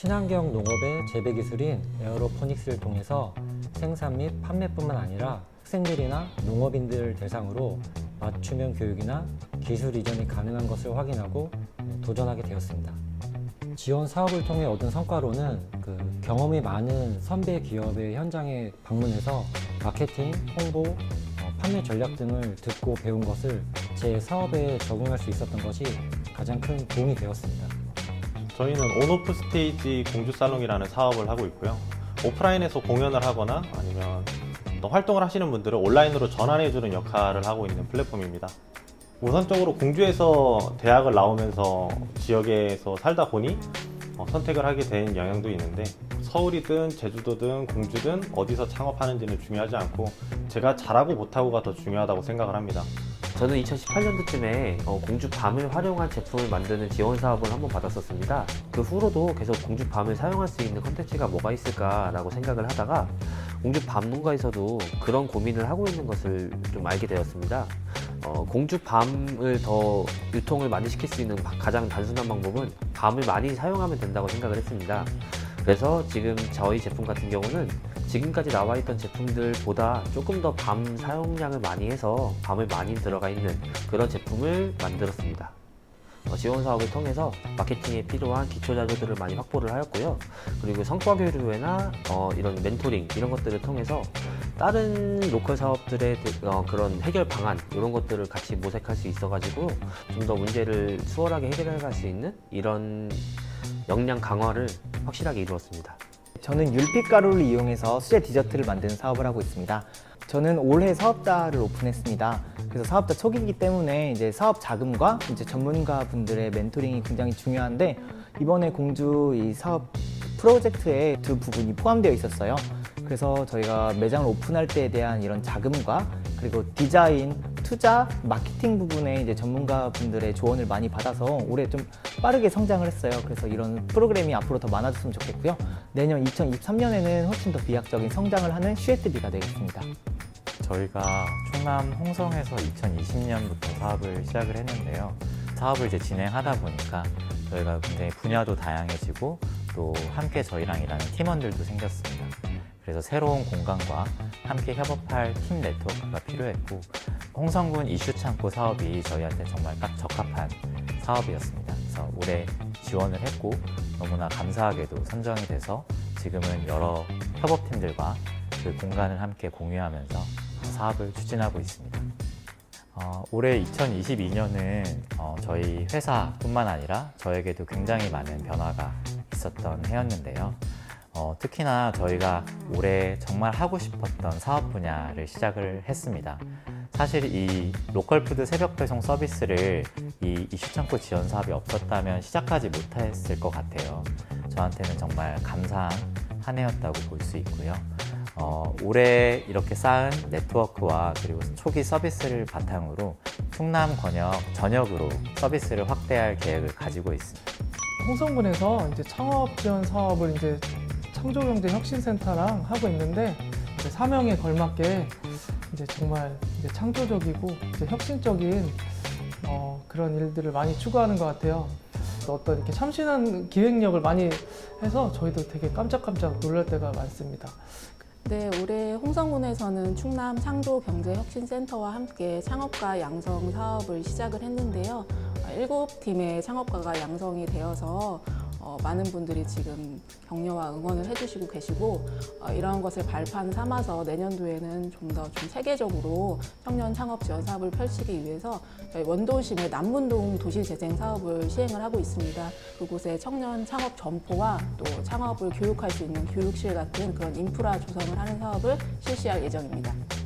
친환경 농업의 재배 기술인 에어로포닉스를 통해서 생산 및 판매뿐만 아니라 학생들이나 농업인들 대상으로 맞춤형 교육이나 기술 이전이 가능한 것을 확인하고 도전하게 되었습니다. 지원 사업을 통해 얻은 성과로는 그 경험이 많은 선배 기업의 현장에 방문해서 마케팅, 홍보, 어, 판매 전략 등을 듣고 배운 것을 제 사업에 적용할 수 있었던 것이 가장 큰 도움이 되었습니다. 저희는 온오프 스테이지 공주 살롱이라는 사업을 하고 있고요. 오프라인에서 공연을 하거나 아니면 활동을 하시는 분들을 온라인으로 전환해주는 역할을 하고 있는 플랫폼입니다. 우선적으로 공주에서 대학을 나오면서 지역에서 살다 보니 어, 선택을 하게 된 영향도 있는데 서울이든 제주도든 공주든 어디서 창업하는지는 중요하지 않고 제가 잘하고 못하고가 더 중요하다고 생각을 합니다. 저는 2018년도쯤에 공주 밤을 활용한 제품을 만드는 지원 사업을 한번 받았었습니다. 그 후로도 계속 공주 밤을 사용할 수 있는 컨텐츠가 뭐가 있을까라고 생각을 하다가 공주 밤문가에서도 그런 고민을 하고 있는 것을 좀 알게 되었습니다. 어, 공주 밤을 더 유통을 많이 시킬 수 있는 바- 가장 단순한 방법은 밤을 많이 사용하면 된다고 생각을 했습니다. 그래서 지금 저희 제품 같은 경우는 지금까지 나와 있던 제품들보다 조금 더 밤 사용량을 많이 해서 밤을 많이 들어가 있는 그런 제품을 만들었습니다. 어, 지원 사업을 통해서 마케팅에 필요한 기초 자료들을 많이 확보를 하였고요. 그리고 성과 교류회나 어, 이런 멘토링 이런 것들을 통해서 다른 로컬 사업들의 그- 어, 그런 해결 방안 이런 것들을 같이 모색할 수 있어가지고 좀 더 문제를 수월하게 해결해 갈 수 있는 이런 역량 강화를 확실하게 이루었습니다. 저는 율빛 가루를 이용해서 수제 디저트를 만드는 사업을 하고 있습니다. 저는 올해 사업자를 오픈했습니다. 그래서 사업자 초기이기 때문에 이제 사업 자금과 이제 전문가 분들의 멘토링이 굉장히 중요한데 이번에 공주 이 사업 프로젝트에 두 부분이 포함되어 있었어요. 그래서 저희가 매장을 오픈할 때에 대한 이런 자금과 그리고 디자인, 투자, 마케팅 부분에 이제 전문가 분들의 조언을 많이 받아서 올해 좀 빠르게 성장을 했어요. 그래서 이런 프로그램이 앞으로 더 많아졌으면 좋겠고요. 내년 2023년에는 훨씬 더 비약적인 성장을 하는 슈에트비가 되겠습니다. 저희가 충남 홍성에서 2020년부터 사업을 시작을 했는데요. 사업을 이제 진행하다 보니까 저희가 굉장히 분야도 다양해지고 또 함께 저희랑 일하는 팀원들도 생겼습니다. 그래서 새로운 공간과 함께 협업할 팀 네트워크가 필요했고 홍성군 이슈 창고 사업이 저희한테 정말 딱 적합한 사업이었습니다. 그래서 올해 지원을 했고 너무나 감사하게도 선정이 돼서 지금은 여러 협업팀들과 그 공간을 함께 공유하면서 사업을 추진하고 있습니다. 어, 올해 2022년은 어, 저희 회사뿐만 아니라 저에게도 굉장히 많은 변화가 있었던 해였는데요. 어, 특히나 저희가 올해 정말 하고 싶었던 사업 분야를 시작을 했습니다. 사실 이 로컬 푸드 새벽 배송 서비스를 이 이슈 창고 지원 사업이 없었다면 시작하지 못했을 것 같아요. 저한테는 정말 감사한 한 해였다고 볼 수 있고요. 어, 올해 이렇게 쌓은 네트워크와 그리고 초기 서비스를 바탕으로 충남 권역 전역으로 서비스를 확대할 계획을 가지고 있습니다. 홍성군에서 이제 창업 지원 사업을 이제 창조경제혁신센터랑 하고 있는데 사명에 걸맞게 이제 정말 이제 창조적이고 이제 혁신적인 어, 그런 일들을 많이 추구하는 것 같아요. 또 어떤 이렇게 참신한 기획력을 많이 해서 저희도 되게 깜짝깜짝 놀랄 때가 많습니다. 네, 올해 홍성군에서는 충남 창조경제혁신센터와 함께 창업가 양성 사업을 시작을 했는데요. 어, 일곱 팀의 창업가가 양성이 되어서 어, 많은 분들이 지금 격려와 응원을 해주시고 계시고 어, 이러한 것을 발판 삼아서 내년도에는 좀 더좀 세계적으로 청년 창업 지원 사업을 펼치기 위해서 저희 원도심의 남문동 도시재생 사업을 시행을 하고 있습니다. 그곳에 청년 창업 점포와 또 창업을 교육할 수 있는 교육실 같은 그런 인프라 조성을 하는 사업을 실시할 예정입니다.